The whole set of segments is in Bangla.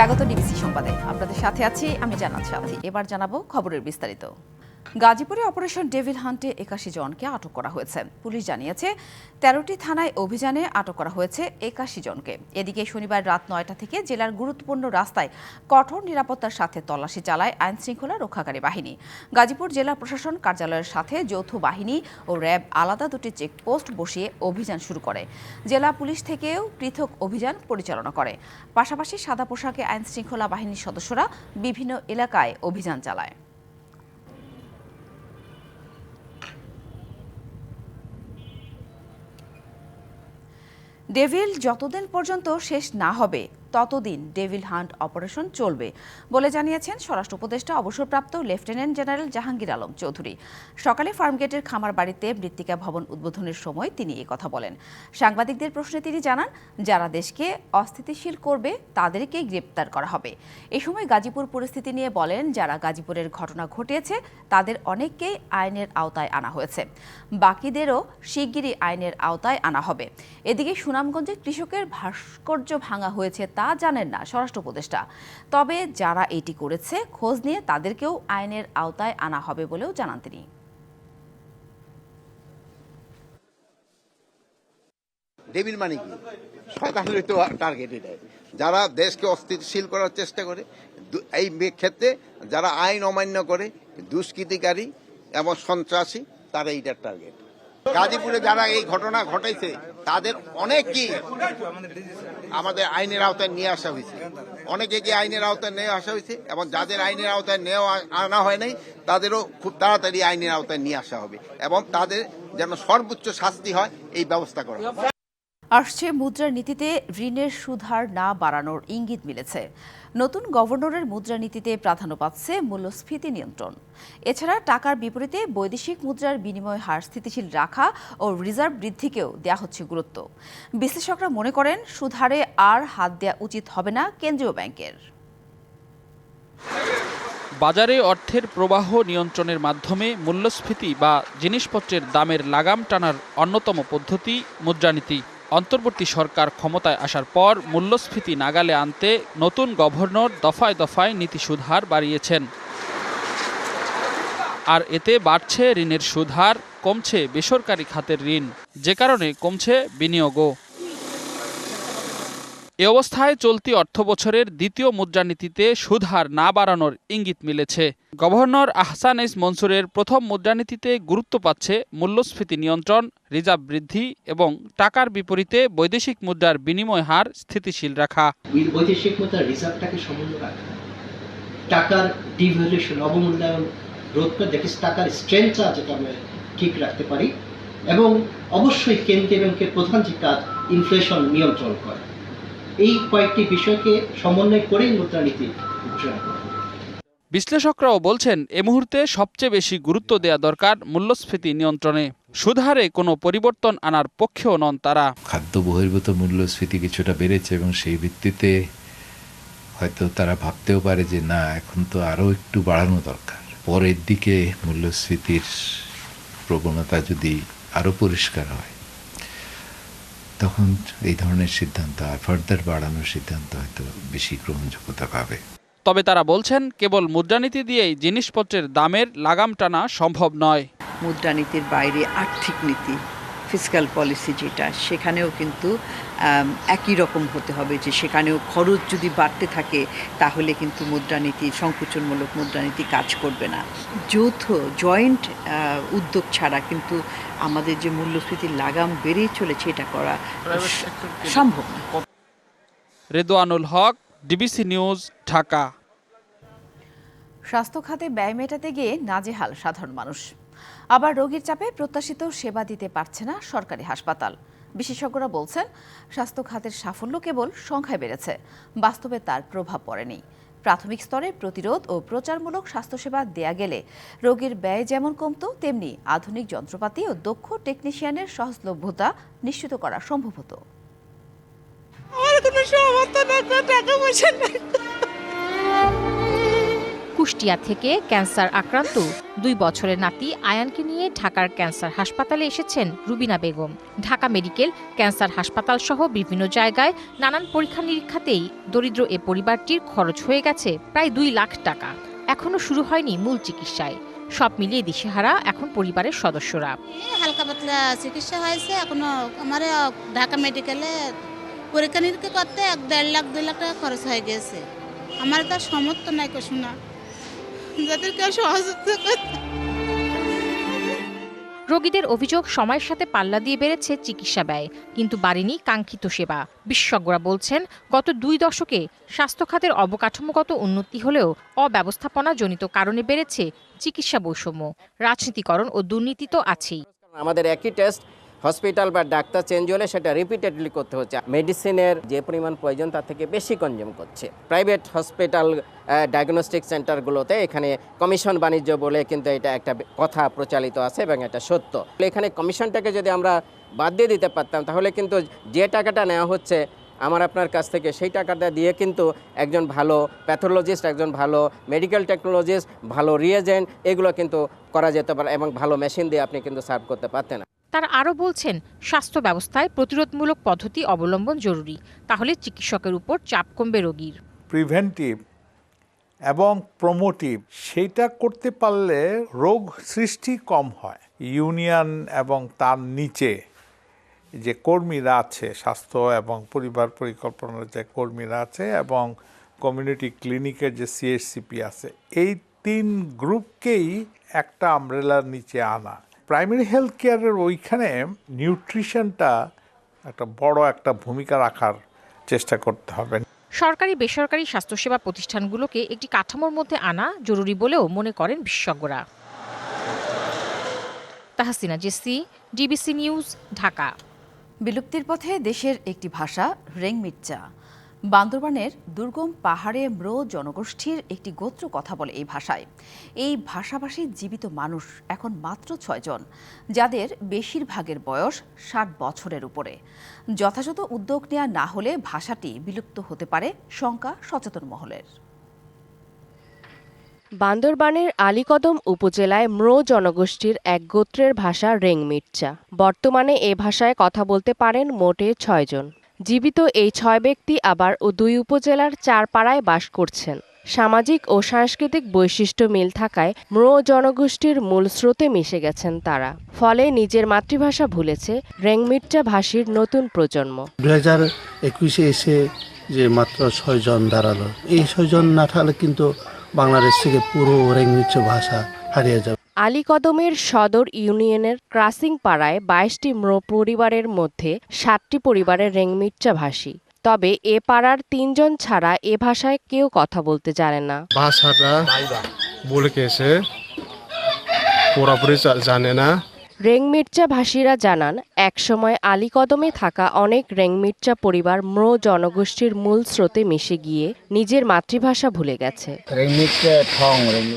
স্বাগত ডিবিসি সংবাদে। আপনাদের সাথে আছি আমি জানাচ্ছি এবার জানাব খবরের বিস্তারিত। গাজীপুরে অপারেশন ডেভিল হান্টে একাশি জনকে আটক করা হয়েছে। পুলিশ জানিয়েছে, তেরোটি থানায় অভিযানে আটক করা হয়েছে একাশি জনকে। এদিকে শনিবার রাত নয়টা থেকে জেলার গুরুত্বপূর্ণ রাস্তায় কঠোর নিরাপত্তার সাথে তল্লাশি চালায় আইন শৃঙ্খলা রক্ষাকারী বাহিনী। গাজীপুর জেলা প্রশাসন কার্যালয়ের সাথে যৌথ বাহিনী ও র্যাব আলাদা দুটি চেকপোস্ট বসিয়ে অভিযান শুরু করে। জেলা পুলিশ থেকেও পৃথক অভিযান পরিচালনা করে। পাশাপাশি সাদা পোশাকে আইন শৃঙ্খলা বাহিনীর সদস্যরা বিভিন্ন এলাকায় অভিযান চালায়। ডেভিল যতদিন পর্যন্ত শেষ না হবে। ততদিন ডেভিল হান্ট অপারেশন চলবে বলে জানিয়েছেন স্বরাষ্ট্র উপদেষ্টা, অবসরপ্রাপ্ত লেফটেন্যান্ট জেনারেল জাহাঙ্গীর আলম চৌধুরী। সকালে ফার্মগেটের খামার বাড়িতে মৃত্তিকা ভবন উদ্বোধনের সময় তিনি কথা বলেন। সাংবাদিকদের প্রশ্নে তিনি জানান, যারা দেশকে অস্থিতিশীল করবে তাদেরকে গ্রেপ্তার করা হবে। এ সময় গাজীপুর পরিস্থিতি নিয়ে বলেন, যারা গাজীপুরের ঘটনা ঘটিয়েছে তাদের অনেককেই আইনের আওতায় আনা হয়েছে। বাকিদেরও শিগগিরই আইনের আওতায় আনা হবে। এদিকে সুনামগঞ্জে কৃষকের ভাস্কর্য ভাঙা হয়েছে তা জানেন না স্বরাষ্ট্র উপদেষ্টা। তবে যারা এটি করেছে, খোঁজ নিয়ে তাদেরকেও আইনের আওতায় আনা হবে বলেও জানান তিনি। ডেবিল মানে কি? তো টার্গেট যারা দেশকে অস্থিতিশীল করার চেষ্টা করে এই ক্ষেত্রে যারা আইন অমান্য করে, দুষ্কৃতিকারী এবং সন্ত্রাসী, তারা এইটার টার্গেট গাজীপুরে যারা এই ঘটনা ঘটাইছে, তাদের অনেকই আমাদের আইনের আওতায় নিয়ে আসা হয়েছে। অনেকে কি আইনের আওতায় নিয়ে আসা হয়েছে? এবং যাদের আইনের আওতায় নেওয়া আনা হয় নাই, তাদেরও খুব তাড়াতাড়ি আইনের আওতায় নিয়ে আসা হবে। এবং তাদের যেন সর্বোচ্চ শাস্তি হয়, এই ব্যবস্থা করা। আসছে মুদ্রানীতিতে ঋণের সুদহার না বাড়ানোর ইঙ্গিত মিলেছে। নতুন গভর্নরের মুদ্রানীতিতে প্রাধান্য পাচ্ছে মূল্যস্ফীতি নিয়ন্ত্রণ। এছাড়া টাকার বিপরীতে বৈদেশিক মুদ্রার বিনিময় হার স্থিতিশীল রাখা ও রিজার্ভ বৃদ্ধিকেও দেয়া হচ্ছে গুরুত্ব। বিশ্লেষকরা মনে করেন সুদহারে আর হাত দেওয়া উচিত হবে না কেন্দ্রীয় ব্যাংকের। বাজারে অর্থের প্রবাহ নিয়ন্ত্রণের মাধ্যমে মূল্যস্ফীতি বা জিনিসপত্রের দামের লাগাম টানার অন্যতম পদ্ধতি মুদ্রানীতি। অন্তর্বর্তী সরকার ক্ষমতায় আসার পর মূল্যস্ফীতি নাগালে আনতে নতুন গভর্নর দফায় দফায় নীতি সুধার বাড়িয়েছেন। আর এতে বাড়ছে ঋণের সুধার, কমছে বেসরকারি খাতের ঋণ। যে কারণে কমছে বিনিয়োগও। এ অবস্থায় চলতি অর্থবছরের দ্বিতীয় মুদ্রানীতিতে সুদহার না বাড়ানোর ইঙ্গিত মিলেছে। গভর্নর আহসান এস মনসুরের প্রথম মুদ্রানীতিতে গুরুত্ব পাচ্ছে মূল্যস্ফীতি নিয়ন্ত্রণ, রিজার্ভ বৃদ্ধি এবং টাকার বিপরীতে বৈদেশিক মুদ্রার বিনিময় হার স্থিতিশীল রাখা। বৈদেশিক মুদ্রার রিজার্ভটাকে সমুন্নত রাখা। টাকার ডিভ্যালুয়েশন, অবমূল্যায়ন, রোধ করে দেখি টাকার স্ট্রেংথটা যেটা আমরা ঠিক রাখতে পারি। এবং অবশ্যই কেন্দ্রীয় ব্যাংকের প্রধান যে কাজ ইনফ্লেশন নিয়ন্ত্রণ করা। এই কয়েকটি বিষয়কে সমন্বয় করেই মুদ্রানীতি ঘোষণা করা বিশ্লেষকরাও বলছেন এ মুহূর্তে সবচেয়ে বেশি গুরুত্ব দেওয়া দরকার মূল্যস্ফীতি নিয়ন্ত্রণে। সুধারে কোনো পরিবর্তন আনার পক্ষেও নন তারা। খাদ্য বহির্ভূত মূল্যস্ফীতি কিছুটা বেড়েছে এবং সেই ভিত্তিতে হয়তো তারা ভাবতেও পারে যে না এখন তো আরও একটু বাড়ানো দরকার। পরের দিকে মূল্যস্ফীতির প্রবণতা যদি আরও পরিষ্কার হয় তখন এই ধরনের সিদ্ধান্ত আর ফার্দার বাড়ানোর সিদ্ধান্ত হয়তো বেশি গ্রহণযোগ্যতা পাবে। তবে তারা বলছেন কেবল মুদ্রানীতি দিয়েই জিনিসপত্রের দামের লাগাম টানা সম্ভব নয়। মুদ্রানীতির বাইরে আর্থিক নীতি। ফিজিক্যাল পলিসি যেটা সেখানেও কিন্তু একই রকম হতে হবে যে সেখানেও খরচ যদি বাড়তে থাকে তাহলে কিন্তু মুদ্রানীতি সংকুচনমূলক মুদ্রানীতি কাজ করবে না। যৌথ জয়েন্ট উদ্যোগ ছাড়া কিন্তু আমাদের যে মূল্যস্ফীতির লাগাম বেড়েই চলেছে এটা করা সম্ভব না। Redwanul Haque DBC news Dhaka. স্বাস্থ্য খাতে ব্যয় মেটাতে গিয়ে নাজেহাল সাধারণ মানুষ। আবার রোগীর চাপে প্রত্যাশিত সেবা দিতে পারছে না সরকারি হাসপাতাল। বিশেষজ্ঞরা বলছেন, স্বাস্থ্য খাতের সাফল্য কেবল সংখ্যায় বেড়েছে, বাস্তবে তার প্রভাব পড়েনি। প্রাথমিক স্তরে প্রতিরোধ ও প্রচারমূলক স্বাস্থ্যসেবা দেয়া গেলে রোগীর ব্যয় যেমন কমতো, তেমনি আধুনিক যন্ত্রপাতি ও দক্ষ টেকনিশিয়ানের সহজলভ্যতা নিশ্চিত করা সম্ভব হতো। আমার কোনো সমর্থন টাকা পয়সা কুষ্টিয়া থেকে ক্যান্সার আক্রান্ত দুই বছরের নাতি আয়ানকে নিয়ে ঢাকার ক্যান্সার হাসপাতালে এসেছেন রুবিনা বেগম। ঢাকা মেডিকেল, ক্যান্সার হাসপাতাল সহ বিভিন্ন জায়গায় নানান পরীক্ষা নিরীক্ষাতেই দরিদ্র এ পরিবারটির খরচ হয়ে গেছে প্রায় দুই লাখ টাকা। এখনও শুরু হয়নি মূল চিকিৎসায়। সব মিলিয়ে দিশেহারা এখন পরিবারের সদস্যরা। হালকা পাতলা চিকিৎসা হয়েছে, এখনও আমার ঢাকা মেডিকেলে পরীক্ষা নিরীক্ষা করতে এক দেড় লাখ, দুই লাখ টাকা খরচ হয়ে গেছে। আমার তার সমর্থ নাই শোনা যাদের কেউ সহযোগিতা করতে। রোগীদের অভিযোগ সময়ের সাথে পাল্লা দিয়ে বেড়েছে চিকিৎসা ব্যয় কিন্তু বাড়েনি কাঙ্ক্ষিত সেবা। বিশেষজ্ঞরা বলছেন গত দুই দশকে স্বাস্থ্য খাতের অবকাঠামোগত উন্নতি হলেও অব্যবস্থাপনা জনিত কারণে বেড়েছে চিকিৎসা বৈষম্য। রাজনীতিকরণ ও দুর্নীতি তো আছেই। আমাদের একই টেস্ট হসপিটাল বা ডাক্তার চেঞ্জ হলে সেটা রিপিটেডলি করতে হচ্ছে। মেডিসিনের যে পরিমাণ প্রয়োজন তার থেকে বেশি কনজিউম করছে। প্রাইভেট হসপিটাল ডায়াগনস্টিক সেন্টারগুলোতে এখানে কমিশন বাণিজ্য বলে কিন্তু এটা একটা কথা প্রচালিত আছে এবং এটা সত্য। এখানে কমিশনটাকে যদি আমরা বাদ দিয়ে দিতে পারতাম, তাহলে কিন্তু যে টাকাটা নেওয়া হচ্ছে, আমার আপনার কাছ থেকে সেই টাকাটা দিয়ে কিন্তু একজন ভালো প্যাথোলজিস্ট একজন ভালো মেডিকেল টেকনোলজিস্ট ভালো রিয়েজেন্ট এগুলো কিন্তু করা যেতে পারে এবং ভালো মেশিন দিয়ে আপনি কিন্তু সার্ভ করতে পারতেন। তারা আরও বলছেন, স্বাস্থ্য ব্যবস্থায় প্রতিরোধমূলক পদ্ধতি অবলম্বন জরুরি, তাহলে চিকিৎসকের উপর চাপ কমবে রোগীর। প্রিভেন্টিভ এবং প্রমোটিভ সেইটা করতে পারলে রোগ সৃষ্টি কম হয়। ইউনিয়ন এবং তার নিচে যে কর্মীরা আছে, স্বাস্থ্য এবং পরিবার পরিকল্পনার যে কর্মীরা আছে এবং কমিউনিটি ক্লিনিকের যে সিএসসিপি আছে, এই তিন গ্রুপকেই একটা আমব্রেলার নিচে আনা। প্রাইমারি হেলথ কেয়ারের ওইখানে নিউট্রিশনটা একটা বড় একটা ভূমিকা রাখার চেষ্টা করতে হবে। সরকারি বেসরকারি স্বাস্থ্যসেবা প্রতিষ্ঠানগুলোকে একটি কাঠামোর মধ্যে আনা জরুরি বলেও মনে করেন বিশেষজ্ঞরা। Tahsina Jessy DBC news Dhaka. বিলুপ্তির পথে দেশের একটি ভাষা রেংমিটচা বান্দরবানের দুর্গম পাহাড়ে ম্রো জনগোষ্ঠীর একটি গোত্র কথা বলে এই ভাষায়। এই ভাষাভাষী জীবিত মানুষ এখন মাত্র ছয়জন যাদের বেশিরভাগের বয়স ষাট বছরের উপরে। যথাযথ উদ্যোগ নেওয়া না হলে ভাষাটি বিলুপ্ত হতে পারে শঙ্কা সচেতন মহলের। বান্দরবানের আলীকদম উপজেলায় ম্রো জনগোষ্ঠীর এক গোত্রের ভাষা রেংমিটচা। বর্তমানে এ ভাষায় কথা বলতে পারেন মোটে ছয়জন জীবিত এই ছয় ব্যক্তি আবার ও দুই উপজেলার চার পাড়ায় বাস করছেন। সামাজিক ও সাংস্কৃতিক বৈশিষ্ট্য মিল থাকায় ম্রো জনগোষ্ঠীর মূল স্রোতে মিশে গেছেন তারা। ফলে নিজের মাতৃভাষা ভুলেছে রেংমিটচা ভাষীর নতুন প্রজন্ম। দু হাজার একুশে এসে যে মাত্র ছয়জন দাঁড়াল, এই ছয়জন না থাকলে কিন্তু বাংলাদেশ থেকে পুরো রেঙ্গুচ্চ ভাষা হারিয়ে যাবে। আলীকদমের সদর ইউনিয়নের ক্রাসিং পাড়ায় বাইশটি পরিবারের মধ্যে সাতটি পরিবারের রেংমিটচা ভাষী তবে এ পাড়ার তিনজন ছাড়া এ ভাষায় কেউ কথা বলতে জানে না। ভাষাটা বলে কেছে পুরোপুরি জানে না। রেংমির্চা ভাষীরা জানান একসময় আলীকদমে থাকা অনেক রেংমির্চা পরিবার ম্র জনগোষ্ঠীর মূল স্রোতে মিশে গিয়ে নিজের মাতৃভাষা ভুলে গেছে।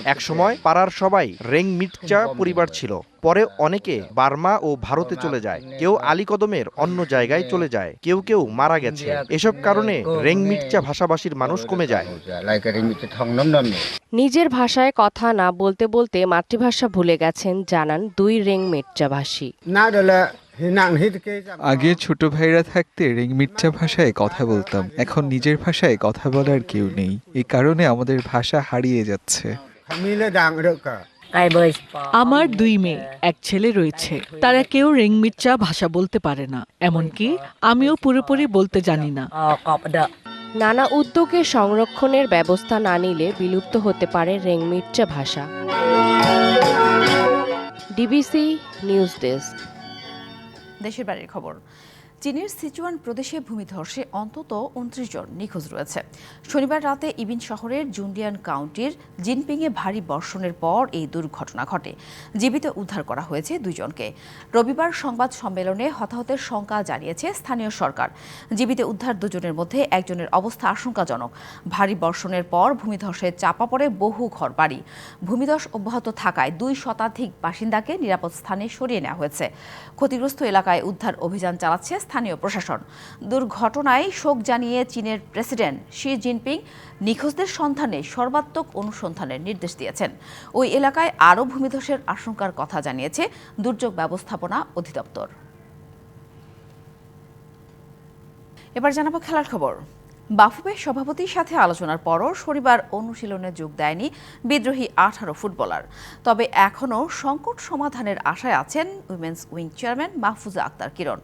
একসময় পাড়ার সবাই রেংমির্চা পরিবার ছিল। পরে অনেকে বার্মা ও ভারতে চলে যায়। কেউ আলীকদমের অন্য জায়গায় চলে যায়। কেউ কেউ মারা গেছে। এসব কারণে রেং মিটচা ভাষাভাষীর মানুষ কমে যায়। নিজের ভাষায় কথা না বলতে বলতে মাতৃভাষা ভুলে গেছেন জানান দুই রেংমির্চা ভাষী আগে ছোট ভাইরা থাকতে রেংমিটচা ভাষায় কথা বলতাম। এখন নিজের ভাষায় কথা বলার কেউ নেই। এই কারণে আমাদের ভাষা হারিয়ে যাচ্ছে। আমার দুই মেয়ে এক ছেলে রয়েছে। তারা কেউ রেংমির্চা ভাষা বলতে পারে না। এমনকি আমিও পুরোপুরি বলতে জানি না। নানা উদ্যোগে সংরক্ষণের ব্যবস্থা না নিলে বিলুপ্ত হতে পারে রেংমির্চা ভাষা। DBC news desk. দেশের বাড়ির খবর। চীনের সিচুয়ান প্রদেশে ভূমিধসে অন্তত উনত্রিশ জন নিখোঁজ রয়েছে। শনিবার রাতে ইবিন শহরের জুন্ডিয়ান কাউন্টির জিনপিংয়ে ভারী বর্ষণের পর এই দুর্ঘটনা ঘটে। জীবিত উদ্ধার করা হয়েছে দুইজনকে। রবিবার সংবাদ সম্মেলনে হতাহতের শঙ্কা জানিয়েছে স্থানীয় সরকার। জীবিত উদ্ধার দুজনের মধ্যে একজনের অবস্থা আশঙ্কাজনক। ভারী বর্ষণের পর ভূমিধসে চাপা পড়ে বহু ঘরবাড়ি। ভূমিধস অব্যাহত থাকায় দুই শতাধিক বাসিন্দাকে নিরাপদ স্থানে সরিয়ে নেওয়া হয়েছে। ক্ষতিগ্রস্ত এলাকায় উদ্ধার অভিযান চালাচ্ছে স্থানীয় প্রশাসন। দুর্ঘটনায় শোক জানিয়ে চীনের প্রেসিডেন্ট শি জিনপিং নিখোঁজদের সন্ধানে সর্বাত্মক অনুসন্ধানের নির্দেশ দিয়েছেন। ওই এলাকায় আরও ভূমিধসের আশঙ্কার কথা জানিয়েছে দুর্যোগ ব্যবস্থাপনা অধিদপ্তর। এবার জানাব খেলার খবর। বাফুফে সভাপতির সাথে আলোচনার পরও শনিবার অনুশীলনে যোগ দেয়নি বিদ্রোহী আঠারো ফুটবলার। তবে এখনও সংকট সমাধানের আশায় আছেন women's wing chairman Mahfuza Akter Kiron.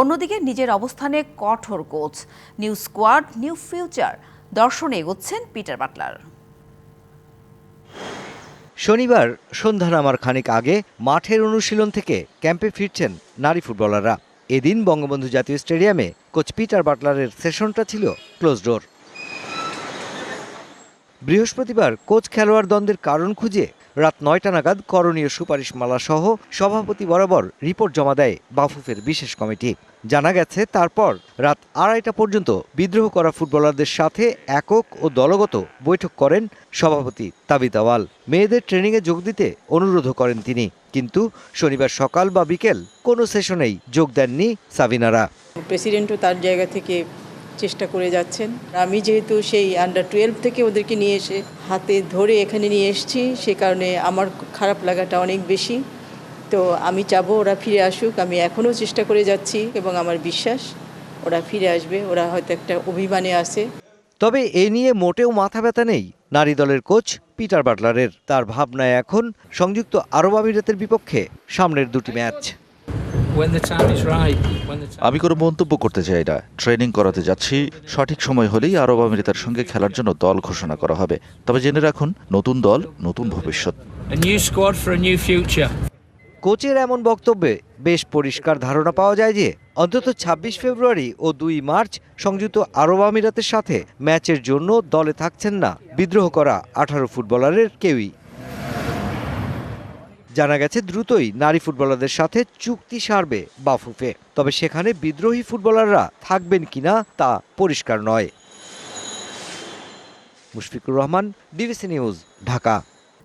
অন্যদিকে নিজের অবস্থানে কঠোর coach, new squad, new future দর্শনে এগোচ্ছেন পিটার বাটলার। শনিবার সন্ধ্যা নামার খানিক আগে মাঠের অনুশীলন থেকে ক্যাম্পে ফিরছেন নারী ফুটবলাররা। এদিন বঙ্গবন্ধু জাতীয় স্টেডিয়ামে কোচ পিটার বাটলারের সেশনটা ছিল ক্লোজ ডোর। বৃহস্পতিবার কোচ খেলোয়াড় দ্বন্দ্বের কারণ খুঁজে রাত নয়টা নাগাদ করণীয় সুপারিশমালা সহ সভাপতি বরাবর রিপোর্ট জমা দেয় বাফুফের বিশেষ কমিটি। জানা গেছে, তারপর রাত আড়াইটা পর্যন্ত বিদ্রোহ করা ফুটবলারদের সাথে একক ও দলগত বৈঠক করেন সভাপতি তাবিদ আওয়াল মেয়েদের ট্রেনিংয়ে যোগ দিতে অনুরোধও করেন তিনি। কিন্তু শনিবার সকাল বা বিকেল কোনো সেশনেই যোগ দেননি সাবিনারা। প্রেসিডেন্টও তার জায়গা থেকে চেষ্টা করে যাচ্ছেন। আমি যেহেতু সেই আন্ডার টুয়েলভ থেকে ওদেরকে নিয়ে এসে হাতে ধরে এখানে নিয়ে এসেছি, সে কারণে আমার খারাপ লাগাটা অনেক বেশি। তো আমি চাবো ওরা ফিরে আসুক আমি এখনও চেষ্টা করে যাচ্ছি এবং আমার বিশ্বাস ওরা ফিরে আসবে ওরা হয়তো একটা অভিমানে আসে তবে এ নিয়ে মোটেও মাথা ব্যথা নেই নারী দলের কোচ পিটার বাটলারের। তার ভাবনায় এখন সংযুক্ত আরব আমিরাতের বিপক্ষে সামনের দুটি ম্যাচ। আমি কোনো মন্তব্য করতে চাই না। ট্রেনিং করাতে যাচ্ছি। সঠিক সময় হলেই আরব আমিরাতের সঙ্গে খেলার জন্য দল ঘোষণা করা হবে। তবে জেনে রাখুন নতুন দল নতুন ভবিষ্যৎ। কোচের এমন বক্তব্যে বেশ পরিষ্কার ধারণা পাওয়া যায় যে, অন্তত ২৬ ফেব্রুয়ারি ও দুই মার্চ সংযুক্ত আরব আমিরাতের সাথে ম্যাচের জন্য দলে থাকছেন না বিদ্রোহ করা আঠারো ফুটবলারের কেউই। জানা গেছে দ্রুতই নারী ফুটবলারদের সাথে চুক্তি সারবে বাফুফে, তবে সেখানে বিদ্রোহী ফুটবলাররা থাকবেন কিনা তা পরিষ্কার নয়। Mushfiqur Rahman DBC news, Dhaka.